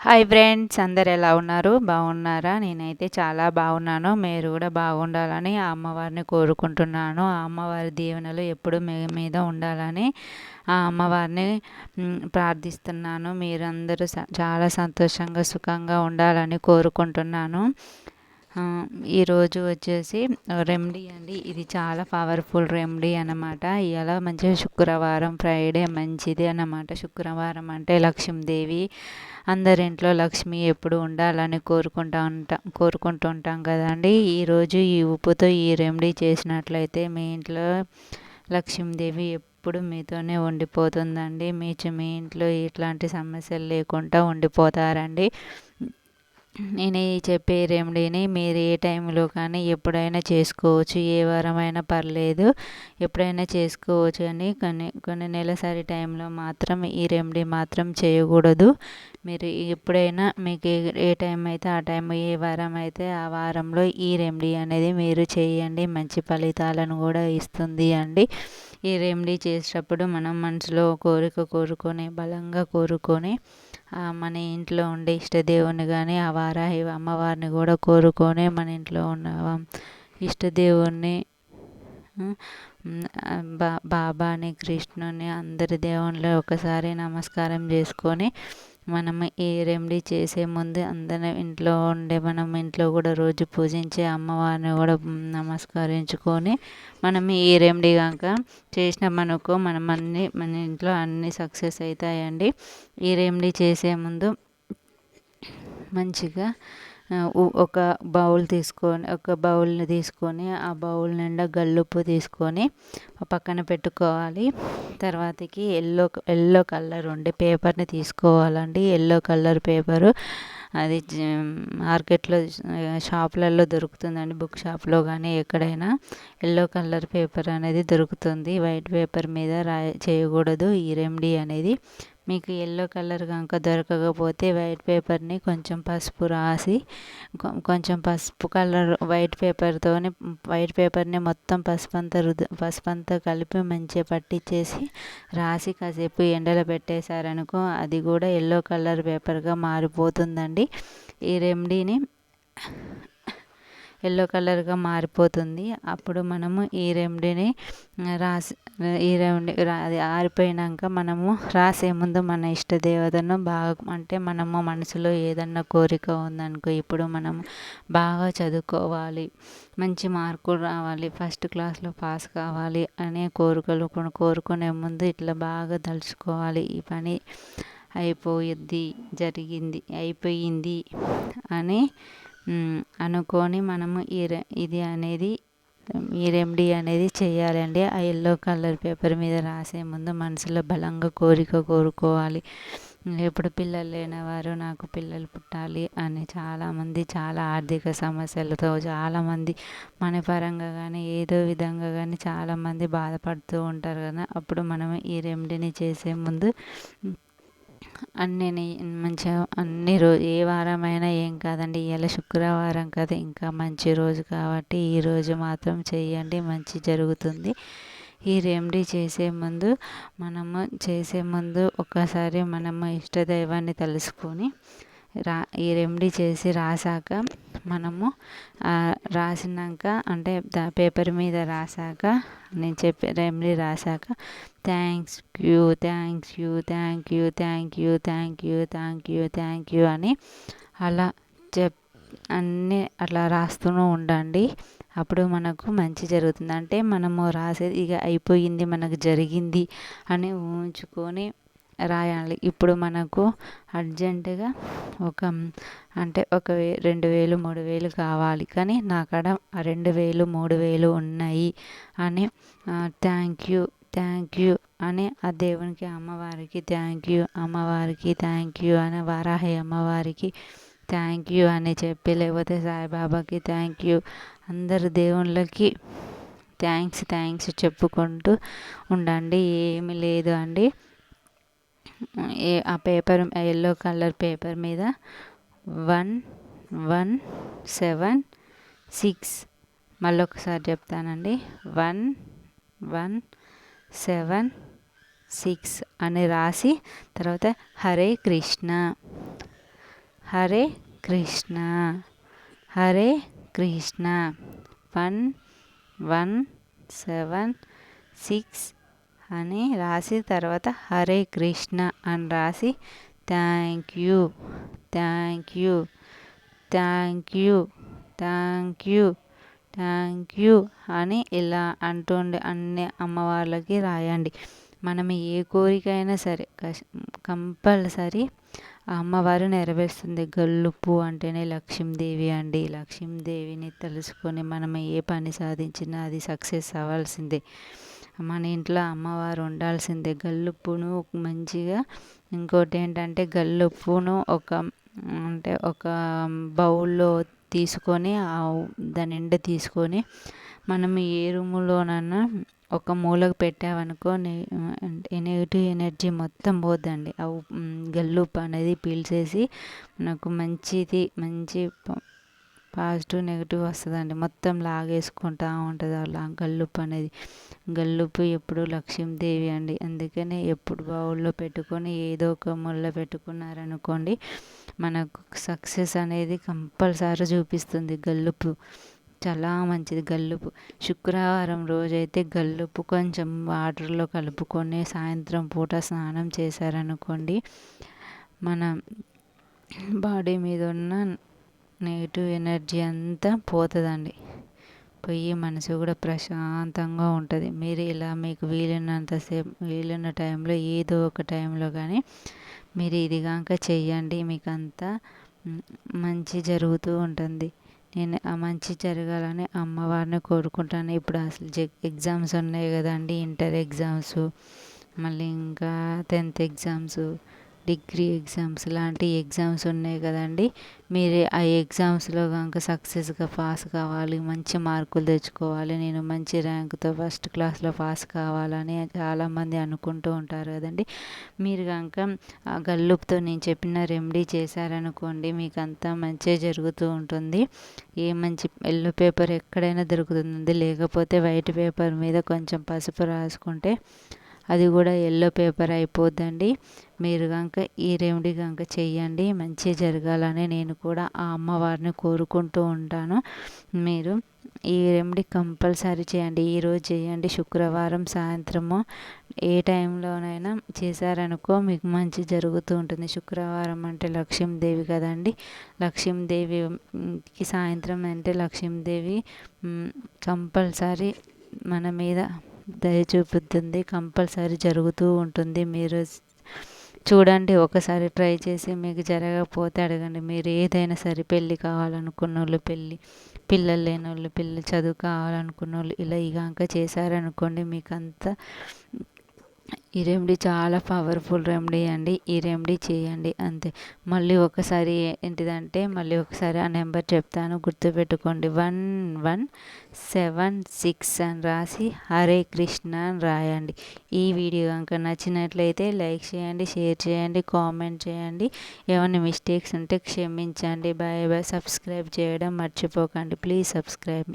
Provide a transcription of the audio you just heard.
Hi friends అందరు ఎలా ఉన్నారు? బాగున్నారా? నేనైతే చాలా బాగున్నాను. మీరు కూడా బాగుండాలని ఆ అమ్మవారిని కోరుకుంటున్నాను. ఆ అమ్మవారి దీవెనలు ఎప్పుడు మీ మీద ఉండాలని ఆ అమ్మవారిని ప్రార్థిస్తున్నాను. మీరందరూ చాలా సంతోషంగా సుఖంగా ఉండాలని కోరుకుంటున్నాను. ఈరోజు వచ్చేసి రెమెడీ అండి. ఇది చాలా పవర్ఫుల్ రెమెడీ అనమాట ఇవాళ మంచిగా శుక్రవారం ఫ్రైడే మంచిది అన్నమాట. శుక్రవారం అంటే లక్ష్మీదేవి. అందరింట్లో లక్ష్మి ఎప్పుడు ఉండాలని కోరుకుంటా ఉంటాం కోరుకుంటూ ఉంటాం కదండి. ఈరోజు ఈ ఉప్పుతో ఈ రెమెడీ చేసినట్లయితే మీ ఇంట్లో లక్ష్మీదేవి ఎప్పుడు మీతోనే ఉండిపోతుందండి. మీ మీ ఇంట్లో ఇట్లాంటి సమస్యలు లేకుండా ఉండిపోతారండి. నేను చెప్పే రెమెడీని మీరు ఏ టైంలో కానీ ఎప్పుడైనా చేసుకోవచ్చు ఏ వారమైనా పర్లేదు ఎప్పుడైనా చేసుకోవచ్చు అని కొన్ని కొన్ని నెలసరి టైంలో మాత్రం ఈ రెమెడీ మాత్రం చేయకూడదు. మీరు ఎప్పుడైనా మీకు ఏ టైం అయితే ఆ టైం ఏ వారం అయితే ఆ వారంలో ఈ రెమెడీ అనేది మీరు చేయండి మంచి ఫలితాలను కూడా ఇస్తుంది అండి. ఈ రెమెడీ చేసేటప్పుడు మనం మనసులో కోరిక కోరుకొని బలంగా కోరుకొని మన ఇంట్లో ఉండే ఇష్టదేవుని కానీ ఆ వారాహి అమ్మవారిని కూడా కోరుకొని మన ఇంట్లో ఉన్న ఇష్టదేవుణ్ణి బా బాబాని కృష్ణుని అందరి దేవుళ్ళు ఒకసారి నమస్కారం చేసుకొని మనం ఈ రెమెడీ చేసే ముందు అందరం ఇంట్లో ఉండే మనం ఇంట్లో కూడా రోజు పూజించే అమ్మవారిని కూడా నమస్కరించుకొని మనం ఈ రెమెడీ కనుక చేసినామనుకో మనం అన్ని మన ఇంట్లో అన్నీ సక్సెస్ అవుతాయండి ఈ రెమెడీ చేసే ముందు మంచిగా ఒక బౌల్ తీసుకొని ఒక బౌల్ని తీసుకొని ఆ బౌల్ నిండా గల్లుప్పు తీసుకొని పక్కన పెట్టుకోవాలి. తర్వాతకి ఎల్లో ఎల్లో కలర్ ఉండే పేపర్ని తీసుకోవాలండి. Yellow colour paper. అది మార్కెట్లో షాపులలో దొరుకుతుందండి బుక్ షాప్లో కానీ ఎక్కడైనా. ఎల్లో కలర్ పేపర్ అనేది దొరుకుతుంది. వైట్ పేపర్ మీద రాయ చేయకూడదు. ఈ రెమెడీ అనేది మీకు ఎల్లో కలర్ కనుక దొరకకపోతే వైట్ పేపర్ని కొంచెం పసుపు రాసి కొంచెం పసుపు కలర్ వైట్ పేపర్తోని వైట్ పేపర్ని మొత్తం పసుపు అంతా రుద్దు పసుపు అంతా కలిపి మంచిగా పట్టించేసి రాసి కాసేపు ఎండలో పెట్టేశారనుకో అది కూడా ఎల్లో కలర్ పేపర్గా మారిపోతుందండి. ఈ రెమెడీని ఎల్లో కలర్గా మారిపోతుంది. అప్పుడు మనము ఈ రెమెడీని రాసి ఈ రెమెడీ అది ఆరిపోయినాక మనము రాసే ముందు మన ఇష్ట దేవతను బాగా అంటే మనము మనసులో ఏదన్నా కోరిక ఉందనుకో ఇప్పుడు మనం బాగా చదువుకోవాలి మంచి మార్కులు రావాలి ఫస్ట్ క్లాస్లో పాస్ కావాలి అనే కోరికలు కోరుకునే ముందు ఇట్లా బాగా తలుచుకోవాలి. ఈ పని అయిపోయిద్ది జరిగింది అయిపోయింది అని అనుకొని మనము ఈ ఇది అనేది ఈ రెమెడీ అనేది చేయాలండి. ఆ ఎల్లో కలర్ పేపర్ మీద రాసే ముందు మనసులో బలంగా కోరిక కోరుకోవాలి. ఎప్పుడు పిల్లలు లేనివారు నాకు పిల్లలు పుట్టాలి అని చాలామంది చాలా ఆర్థిక సమస్యలతో చాలామంది మన పరంగా కానీ ఏదో విధంగా కానీ చాలామంది బాధపడుతూ ఉంటారు కదా. అప్పుడు మనం ఈ రెమెడీని చేసే ముందు అన్నీ మంచిగా అన్ని రోజు ఏ వారమైనా ఏం కాదండి. ఇవాళ శుక్రవారం కదా ఇంకా మంచి రోజు కాబట్టి ఈరోజు మాత్రం చేయండి మంచి జరుగుతుంది. ఈ రెమెడీ చేసే ముందు మనము చేసే ముందు ఒక్కసారి మనము ఇష్టదైవాన్ని తెలుసుకొని రా ఈ రెమెడీ చేసి రాసాక మనము రాసినాక అంటే పేపర్ మీద రాసాక నేను చెప్పే remedy రాసాక thanks you thanks you thank you thank you thank you thank you thank you అని అలా చెప్ అన్నీ అట్లా రాస్తూనే ఉండండి. అప్పుడు మనకు మంచి జరుగుతుంది. అంటే మనము రాసేది ఇక అయిపోయింది మనకు జరిగింది అని ఊహించుకొని రాయాలి. ఇప్పుడు మనకు అర్జెంటుగా ఒక అంటే ఒక వే రెండు వేలు మూడు వేలు కావాలి. కానీ నా కాడ రెండు వేలు మూడు వేలు ఉన్నాయి అని థ్యాంక్ యూ థ్యాంక్ యూ అని ఆ దేవునికి అమ్మవారికి థ్యాంక్ యూ అమ్మవారికి థ్యాంక్ యూ అని వారాహి అమ్మవారికి థ్యాంక్ యూ అని చెప్పి లేకపోతే సాయిబాబాకి థ్యాంక్ యూ అందరు దేవుళ్ళకి థ్యాంక్స్ థ్యాంక్స్ చెప్పుకుంటూ ఉండండి. ఏమి లేదు అండి. ఆ పేపర్ ఎల్లో కలర్ పేపర్ మీద వన్ వన్ సెవెన్ సిక్స్. మళ్ళీ ఒకసారి చెప్తానండి. వన్ వన్ సెవెన్ సిక్స్ అని రాసి తర్వాత Hare Krishna. Hare Krishna. Hare Krishna. One one seven six అని రాసి తర్వాత హరే కృష్ణ అని రాసి thank you thank you thank you thank you thank you అని ఇలా అంటుండే అన్ని అమ్మవార్లకి రాయండి. మనం ఏ కోరిక అయినా సరే కంపల్సరీ ఆ అమ్మవారు నెరవేరుస్తుంది. గల్లుప్పు అంటేనే లక్ష్మీదేవి అండి. లక్ష్మీదేవిని తెలుసుకొని మనం ఏ పని సాధించినా అది సక్సెస్ అవ్వాల్సిందే. మన ఇంట్లో అమ్మవారు ఉండాల్సిందే గల్లుప్పును మంచిగా. ఇంకోటి ఏంటంటే గల్లుప్పును ఒక అంటే ఒక బౌల్లో తీసుకొని దాని ఎండ తీసుకొని మనం ఏ రూములోనన్నా ఒక మూలకు పెట్టామనుకో నెగిటివ్ ఎనర్జీ మొత్తం పోద్దండి. ఆ గల్లుప్పు అనేది పీల్చేసి మనకు మంచిది మంచి పాజిటివ్ నెగిటివ్ వస్తుందండి. మొత్తం లాగేసుకుంటూ ఉంటుంది అలా గల్లుప్పు అనేది. గల్లుప్పు ఎప్పుడు లక్ష్మీదేవి అండి. అందుకనే ఎప్పుడు బౌల్లో పెట్టుకొని ఏదో ఒక ముళ్ళ పెట్టుకున్నారనుకోండి మనకు సక్సెస్ అనేది కంపల్సరీ చూపిస్తుంది గల్లుప్పు చాలా మంచిది గల్లుపు. శుక్రవారం రోజైతే గల్లుపు కొంచెం వాటర్లో కలుపుకొని సాయంత్రం పూట స్నానం చేశారనుకోండి మన బాడీ మీద ఉన్న నెగిటివ్ ఎనర్జీ అంతా పోతుందండి. పోయి మనసు కూడా ప్రశాంతంగా ఉంటుంది. మీరు ఇలా మీకు వీలున్నంతసేపు వీలున్న టైంలో ఏదో ఒక టైంలో కానీ మీరు ఇది కనుక చెయ్యండి. మీకు అంతా మంచి జరుగుతూ ఉంటుంది. నేను ఆ మంచి జరగాలని అమ్మవారిని కోరుకుంటాను. ఇప్పుడు అసలు ఎగ్జామ్స్ ఉన్నాయి కదండి. ఇంటర్ ఎగ్జామ్స్ మళ్ళీ ఇంకా టెన్త్ ఎగ్జామ్స్ డిగ్రీ ఎగ్జామ్స్ లాంటి ఎగ్జామ్స్ ఉన్నాయి కదండి. మీరు ఆ ఎగ్జామ్స్లో కనుక సక్సెస్గా పాస్ కావాలి మంచి మార్కులు తెచ్చుకోవాలి నేను మంచి ర్యాంకుతో ఫస్ట్ క్లాస్లో పాస్ కావాలని చాలామంది అనుకుంటూ ఉంటారు కదండి. మీరు కనుక ఆ గల్లుపుతో నేను చెప్పిన రెమెడీ చేశారనుకోండి మీకు అంతా మంచిగా జరుగుతూ ఉంటుంది. ఏ మంచి ఎల్లో పేపర్ ఎక్కడైనా దొరుకుతుంది. లేకపోతే వైట్ పేపర్ మీద కొంచెం పసుపు రాసుకుంటే అది కూడా ఎల్లో పేపర్ అయిపోద్దండి. మీరు కనుక ఈ రెమెడీ కనుక చెయ్యండి. మంచి జరగాలని నేను కూడా ఆ అమ్మవారిని కోరుకుంటూ ఉంటాను. మీరు ఈ రెమెడీ కంపల్సరీ చేయండి. ఈరోజు చేయండి. శుక్రవారం సాయంత్రము ఏ టైంలోనైనా చేశారనుకో మీకు మంచి జరుగుతూ ఉంటుంది. శుక్రవారం అంటే లక్ష్మీదేవి కదండి. లక్ష్మీదేవికి సాయంత్రం అంటే లక్ష్మీదేవి కంపల్సరీ మన మీద దయ చూపుతుంది కంపల్సరీ జరుగుతూ ఉంటుంది. మీరు చూడండి ఒకసారి ట్రై చేసి మీకు జరగకపోతే అడగండి. మీరు ఏదైనా సరే పెళ్ళి కావాలనుకున్న వాళ్ళు పెళ్ళి పిల్లలు లేని వాళ్ళు పిల్లలు చదువు కావాలనుకున్న వాళ్ళు ఇలా ఇక చేశారనుకోండి మీకు అంత ఈ రెమెడీ చాలా పవర్ఫుల్ రెమెడీ అండి. ఈ రెమెడీ చేయండి అంతే. మళ్ళీ ఒకసారి ఏంటిదంటే మళ్ళీ ఒకసారి ఆ నెంబర్ చెప్తాను. గుర్తుపెట్టుకోండి. వన్ వన్ సెవెన్ సిక్స్ అని రాసి హరే కృష్ణ అని రాయండి. ఈ వీడియో కనుక నచ్చినట్లయితే లైక్ చేయండి షేర్ చేయండి కామెంట్ చేయండి. ఏమైనా మిస్టేక్స్ ఉంటే క్షమించండి. Bye bye. సబ్స్క్రైబ్ చేయడం మర్చిపోకండి. Please subscribe